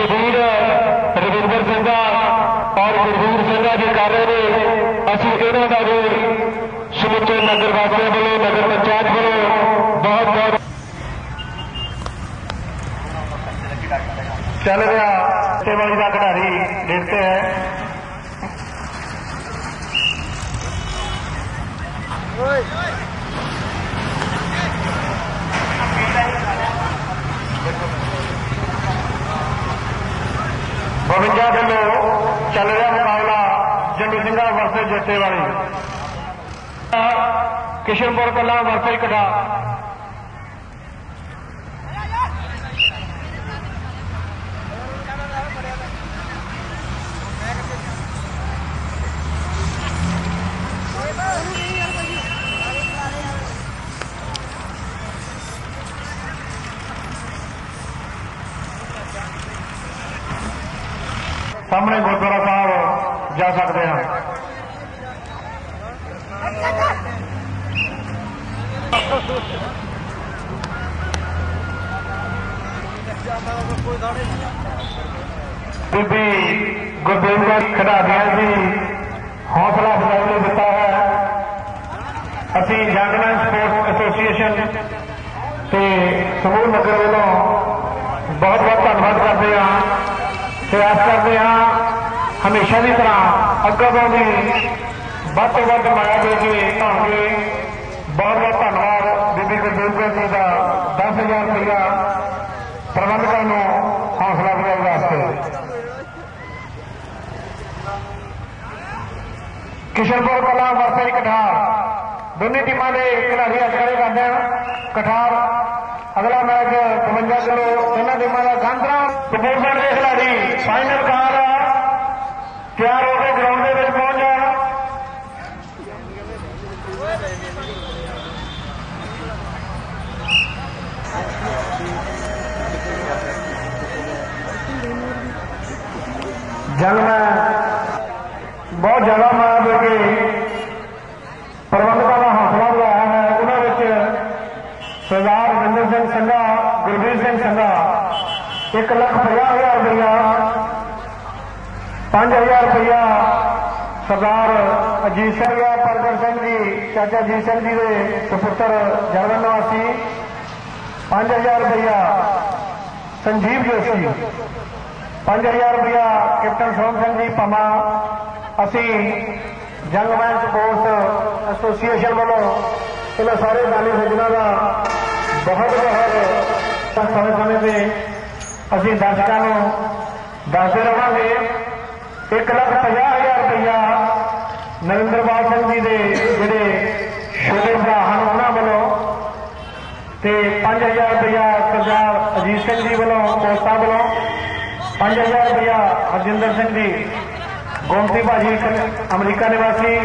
ਸਾਡੇ ਵੀਰ ਰਵਿੰਦਰ ਸਿੰਘਾ ਔਰ ਗੁਰਵੀਰ ਸਿੰਘਾ ਜੀ ਕਰ ਰਹੇ ਨੇ ਅਸੀਂ ਇਹਨਾਂ ਦਾ ਵੀ ਸਮੁੱਚੇ ਨਗਰ ਵਾਸੀਆਂ ਵੱਲੋਂ ਨਗਰ ਪੰਚਾਇਤ ਵੱਲੋਂ ਬਹੁਤ ਬਹੁਤ ਚੱਲ ਰਿਹਾ ਤੇ ਵਾਲੀ ਦਾ ਖਿਡਾਰੀ ਦੇਖਤੇ ਹੈ ਬਵੰਜਾ ਚੱਲ ਰਿਹਾ ਮੁਕਾਬਲਾ ਜੰਡੂ ਸਿੰਘਾ ਵਰਸੇ ਜੱਟੇ ਵਾਲੀ ਕਿਸ਼ਨਪੁਰ ਕਲਾ ਵਰਸੇ ਕਟਾ ਸਾਹਮਣੇ ਗੁਰਦੁਆਰਾ ਸਾਹਿਬ ਜਾ ਸਕਦੇ ਹਾਂ ਬੀਬੀ ਗੁਰਦੇਵ ਕੌਰ ਖਿਡਾਰੀਆਂ ਦੀ ਹੌਸਲਾ ਅਫਜ਼ਾਈ ਨੇ ਦਿੱਤਾ ਹੈ ਅਸੀਂ ਜੰਗਲੈਂਡ ਸਪੋਰਟਸ ਐਸੋਸੀਏਸ਼ਨ ਤੇ ਸਮੂਹ ਨਗਰ ਵੱਲੋਂ ਬਹੁਤ ਬਹੁਤ ਧੰਨਵਾਦ ਕਰਦੇ ਹਾਂ ਤੇ ਆਸ ਕਰਦੇ ਹਾਂ ਹਮੇਸ਼ਾ ਦੀ ਤਰ੍ਹਾਂ ਅੱਗੇ ਤੋਂ ਵੀ ਵੱਧ ਤੋਂ ਵੱਧ ਮਾਇਆ ਦੇ ਕੇ ਹੋਣਗੇ ਬਹੁਤ ਬਹੁਤ ਧੰਨਵਾਦ ਬੀਬੀ ਗੁਰਦੇਵ ਕੌਰ ਜੀ ਦਾ 10000 ਰੁਪਇਆ ਪ੍ਰਬੰਧਕਾਂ ਨੂੰ ਹੌਸਲਾ ਅਫਜ਼ਾਈ ਵਾਸਤੇ। ਕਿਸ਼ਨਪੁਰ ਕਲਾ ਵਰਸੇ ਕਠਾਰ। ਦੋਨੇ ਟੀਮਾਂ ਦੇ ਖਿਡਾਰੀ ਅੱਜ ਖੜੇ ਕਰਦੇ ਹਨ ਕਠਾਰ, ਅਗਲਾ ਮੈਚ 52 ਕਿਲੋ ਦੋਨਾਂ ਟੀਮਾਂ ਦਾ ਗਾਂਧਰਾ ਕਪੂਰਸਰ ਦੇ ਖਿਡਾਰੀ ਫਾਈਨਲ ਕਾਰ ਤਿਆਰ ਹੋ ਕੇ ਗਰਾਊਂਡ ਦੇ ਵਿੱਚ ਪਹੁੰਚ ਜਾਣ ਜੰਗ ਮੈਂ ਬਹੁਤ ਜ਼ਿਆਦਾ ਮਾਇਆ ਦੇ ਕੇ ਪ੍ਰਬੰਧਕਾਂ ਦਾ ਹੌਸਲਾ ਵਧਾਇਆ ਹੈ ਉਹਨਾਂ ਵਿੱਚ ਸਰਦਾਰ ਰਵਿੰਦਰ ਸਿੰਘ ਸੰਘਾ ਗੁਰਵੀਰ ਸਿੰਘ ਸੰਘਾ 1 ਲੱਖ 50 ਹਜ਼ਾਰ ਰੁਪਇਆ 5000 ਰੁਪਇਆ ਸਰਦਾਰ ਅਜੀਤ ਸਿੰਘ ਜਾਂ ਪ੍ਰਗਟ ਸਿੰਘ ਜੀ, ਚਾਚਾ ਅਜੀਤ ਸਿੰਘ ਜੀ ਦੇ ਸੁਪੁੱਤਰ ਜਰਮਨ ਨਿਵਾਸੀ। 5000 ਰੁਪਇਆ ਸੰਜੀਵ ਜੋਸ਼ੀ। 5000 ਰੁਪਇਆ ਕੈਪਟਨ ਸੋਮ ਸਿੰਘ ਜੀ ਪਮਾ ਅਸੀਂ ਜੰਗਮੈਨ ਸਪੋਰਟਸ ਐਸੋਸੀਏਸ਼ਨ ਵੱਲੋਂ ਇਹਨਾਂ ਸਾਰੇ ਦਾਨੀ ਸੱਜਣਾ ਦਾ ਬਹੁਤ ਬਹੁਤ ਸਮੇਂ ਸਮੇਂ ਤੇ ਅਸੀਂ ਦਰਸ਼ਕਾਂ ਨੂੰ ਦੱਸਦੇ ਰਹਾਂਗੇ 1 ਲੱਖ 50 ਹਜ਼ਾਰ ਰੁਪਇਆ ਨਰਿੰਦਰਪਾਲ ਸਿੰਘ ਜੀ ਦੇ ਜਿਹੜੇ ਛੋਟੇ ਭਰਾ ਹਨ, ਉਹਨਾਂ ਵੱਲੋਂ ਤੇ 5000 ਰੁਪਇਆ ਸਰਦਾਰ ਅਜੀਤ ਸਿੰਘ ਜੀ ਵੱਲੋਂ ਕੋਸਤਾ ਵੱਲੋਂ 5000 ਰੁਪਇਆ ਹਰਜਿੰਦਰ ਸਿੰਘ ਜੀ, ਗੋਮਤੀ ਭਾਜੀ ਅਮਰੀਕਾ ਨਿਵਾਸੀ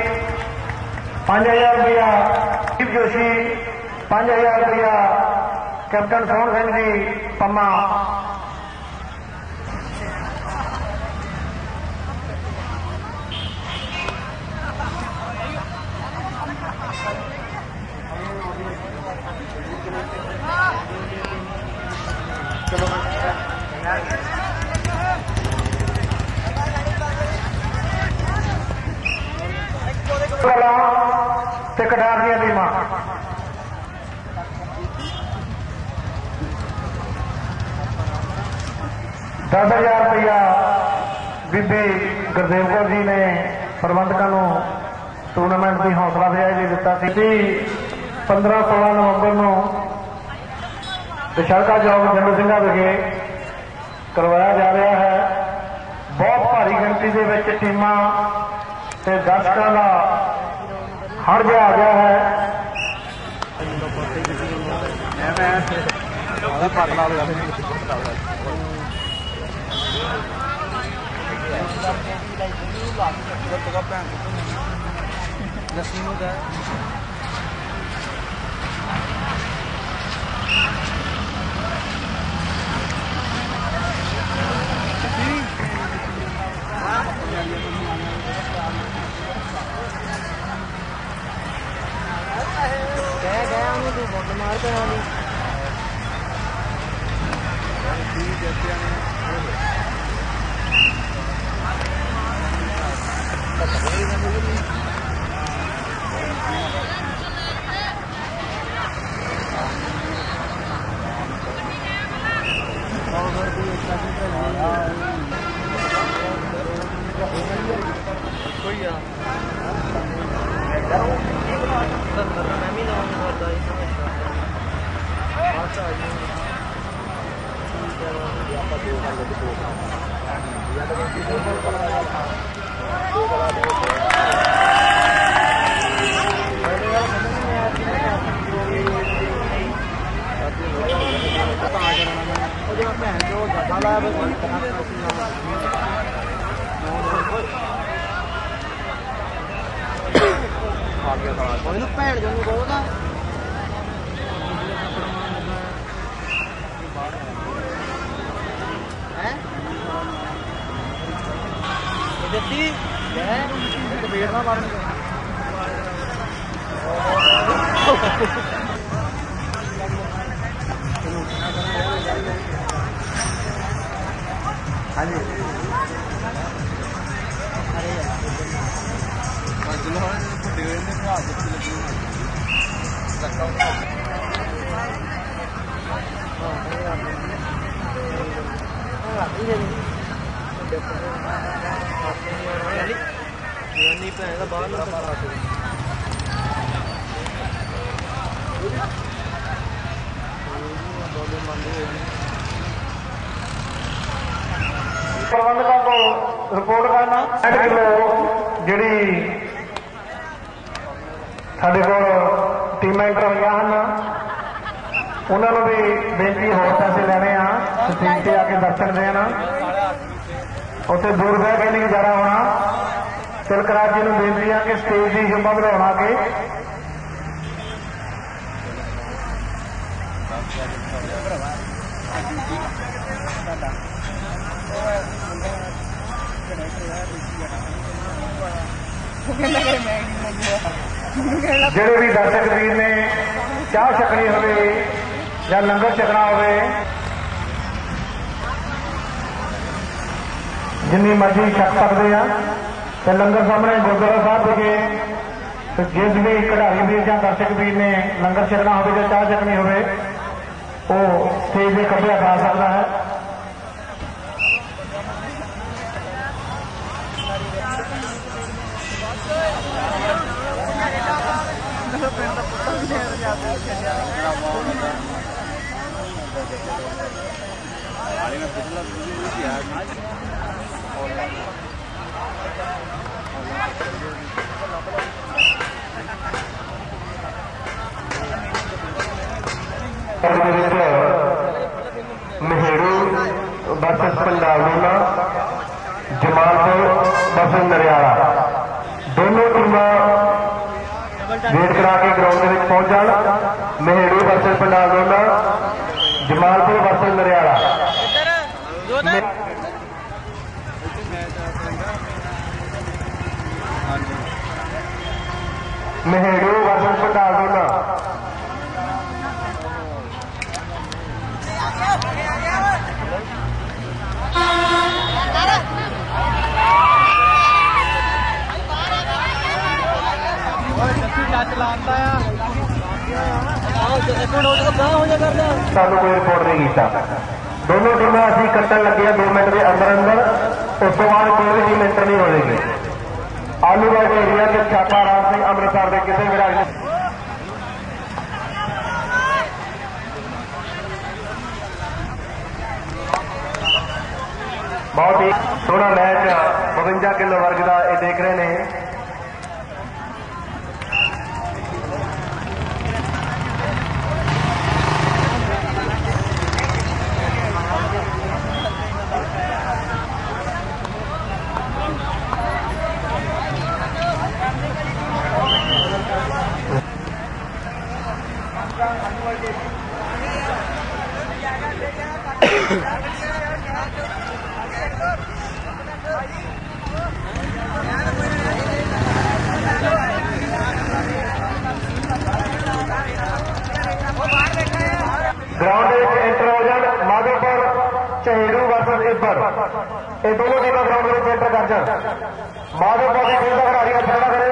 5000 ਰੁਪਇਆ ਦੀਪ ਜੋਸ਼ੀ 5000 ਰੁਪਇਆ ਕੈਪਟਨ ਸੋਹਣ ਸਿੰਘ ਜੀ ਪੰਮਾ ਤੇ ਕਟਾਰ ਦੀਆਂ ਟੀਮਾਂ ਦਸ ਹਜ਼ਾਰ ਰੁਪਇਆ ਬੀਬੀ ਗੁਰਦੇਵ ਕੌਰ ਜੀ ਨੇ ਪ੍ਰਬੰਧਕਾਂ ਨੂੰ ਟੂਰਨਾਮੈਂਟ ਦੀ ਹੌਸਲਾ ਅਫਜ਼ਾਈ ਲਈ ਦਿੱਤਾ ਸੀ ਕਿ 15 16 ਨਵੰਬਰ ਨੂੰ ਦਸ਼ਰਕਾ ਜੋਗ ਜੰਡ ਸਿੰਘਾ ਵਿਖੇ ਕਰਵਾਇਆ ਜਾ ਰਿਹਾ ਹੈ। ਬਹੁਤ ਭਾਰੀ ਗਿਣਤੀ ਦੇ ਵਿੱਚ ਟੀਮਾਂ ਤੇ ਦਰਸ਼ਕਾਂ ਦਾ ਹੜ ਜਾ ਗਿਆ ਹੈ। ਨਸੀਮ ਹੋ। Ya. Ini dia nih. Dia pernah. ਨਹੀਂ ਭੈਣ ਦਾ ਬਾਹਰ ਨਾ ਪਾ ਪ੍ਰਬੰਧਕਾਂ ਤੋਂ ਰਿਪੋਰਟ ਕਰਨਾ। 60 ਕਿਲੋ ਜਿਹੜੀ ਸਾਡੇ ਕੋਲ ਟੀਮਾਂ ਇੰਟਰ ਹੋਈਆਂ ਹਨ ਉਹਨਾਂ ਨੂੰ ਵੀ ਬੇਨਤੀ ਹੋਰ ਪੈਸੇ ਲੈਣੇ ਆ ਸਟੇਜ ਤੇ ਆ ਕੇ ਦਰਸ਼ਨ ਦੇਣ। ਉੱਥੇ ਦੂਰ ਬਹਿ ਕੇ ਨਹੀਂ ਗੁਜ਼ਾਰਾ ਹੋਣਾ। ਤਿਲਕਰਾਜ ਜੀ ਨੂੰ ਬੇਨਤੀ ਆ ਕਿ ਸਟੇਜ ਦੀ ਹਿੰਮਤ ਵਧਾਉਣਾ ਕੇ ਜਿਹੜੇ ਵੀ ਦਰਸ਼ਕ ਵੀਰ ਨੇ ਚਾਹ ਛਕਣੀ ਹੋਵੇ ਜਾਂ ਲੰਗਰ ਛਕਣਾ ਹੋਵੇ, ਜਿੰਨੀ ਮਰਜ਼ੀ ਛਕ ਸਕਦੇ ਆ। ਤੇ ਲੰਗਰ ਸਾਹਮਣੇ ਗੁਰਦੁਆਰਾ ਸਾਹਿਬ ਵਿਖੇ ਤੇ ਜਿਸ ਵੀ ਕਢਾਈ ਵੀਰ ਜਾਂ ਦਰਸ਼ਕ ਵੀਰ ਨੇ ਲੰਗਰ ਛਕਣਾ ਹੋਵੇ ਜਾਂ ਚਾਹ ਛਕਣੀ ਹੋਵੇ ਉਹ ਸਟੇਜ ਦੇ ਖੱਬੇ ਆ ਸਕਦਾ ਹੈ ਦੇ ਵਿੱਚ ਮਹੇੜੂ ਬਸ ਪੰਡਾਲੂਨਾ ਜਮਾਲਪੁਰ, ਬਸ ਨਰਿਆਲਾ। ਦੋਨੋਂ ਟੀਮਾਂ ਵੇਟ ਕਰਾ ਕੇ ਗਰਾਊਂਡ ਦੇ ਵਿੱਚ ਪਹੁੰਚ ਜਾਣ। ਮਹੇੜੂ ਬਸ ਪੰਡਾਲੂਨਾ ਜਮਾਲਪੁਰ, ਬਸ ਨਰਿਆਲਾ। ਮਹੇੜੂ ਬਸ ਪੰਡਾਲੂਨਾ ਸਾਨੂੰ ਕੋਈ ਰਿਪੋਰਟ ਨਹੀਂ ਕੀਤਾ ਦੋਨੋਂ ਟੀਮਾਂ ਅਸੀਂ ਕੱਟਣ ਲੱਗੇ ਆ 2 ਮਿੰਟ ਦੇ ਅੰਦਰ ਅੰਦਰ ਉਸ ਤੋਂ ਬਾਅਦ ਕੋਈ ਵੀ ਟੀਮ ਐਂਟਰ ਨਹੀਂ ਹੋਵੇਗੀ ਆਲੂਵਾਲ ਦੇ ਏਰੀਆ ਤੇ ਛਾਪਾ ਰਾਮ ਸਿੰਘ ਅੰਮ੍ਰਿਤਸਰ ਦੇ ਕਿਸੇ ਵੀ ਰਾਜ ਬਹੁਤ ਹੀ ਸੋਹਣਾ ਮੈਚ 52 ਕਿਲੋ ਵਰਗ ਦਾ ਇਹ ਦੇਖ ਰਹੇ ਨੇ ਇਹ ਦੋਨੋਂ ਟੀਮਾਂ ਗਰਾਊਂਡ ਵਿੱਚ ਐਂਟਰ ਕਰ ਜਾਣ ਮਾਧੋਪੁਰ ਦੀ ਟੀਮ ਦਾ ਖਿਡਾਰੀ ਹੱਥ ਖੜਾ ਕਰੇ।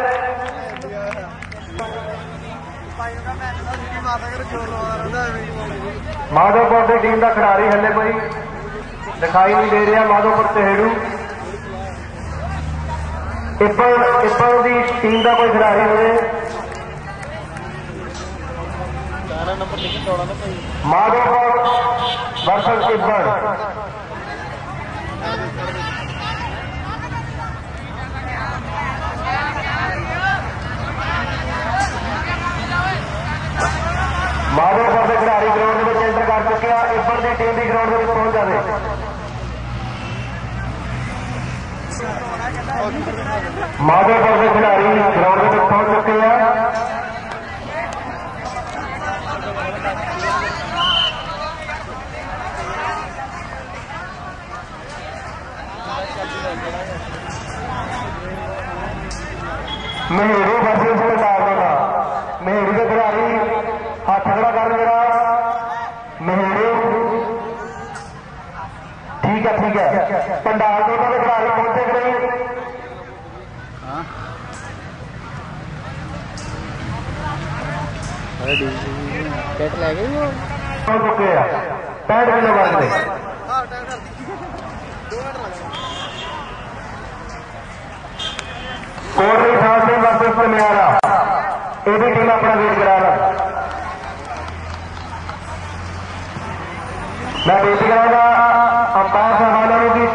ਮਾਧੋਪੁਰ ਦੀ ਟੀਮ ਦਾ ਖਿਡਾਰੀ ਹੱਲੇ ਕੋਈ ਦਿਖਾਈ ਨਹੀਂ ਦੇ ਰਿਹਾ ਮਾਧੋਪੁਰ ਤਹਿੜੂ। ਇੱਬਰ ਇੱਬਰ ਦੀ ਟੀਮ ਦਾ ਕੋਈ ਖਿਡਾਰੀ ਹੋਵੇ। ਮਾਧੋਪੁਰ ਵਰਸਸ ਇੱਬਰ ਮਾਧੋਪੁਰ ਦੇ ਖਿਡਾਰੀ ਗਰਾਊਂਡ ਦੇ ਵਿੱਚ ਐਂਟਰ ਕਰ ਚੁੱਕੇ ਆ ਇੱਬਰ ਦੀ ਟੀਮ ਦੀ ਗਰਾਊਂਡ ਦੇ ਵਿੱਚ ਪਹੁੰਚ ਜਾਵੇ ਮਾਧੋਪੁਰ ਦੇ ਖਿਡਾਰੀ ਗਰਾਊਂਡ ਦੇ ਵਿੱਚ ਪਹੁੰਚ ਚੁੱਕੇ ਆ ਮਹਿਰੂ ਵਰਸਸ ਸਰਦਾਰ ਦਾ पंडाल दोनों के खिलाड़ी पहुँचे गए कैट लग गई चुके हैं पैड भी लगा कोर्ट के साथ में वापस आ रहा टीम अपना वेट करा रहा मैं बेटी कराऊंगा अंपायर साहब वालों में भी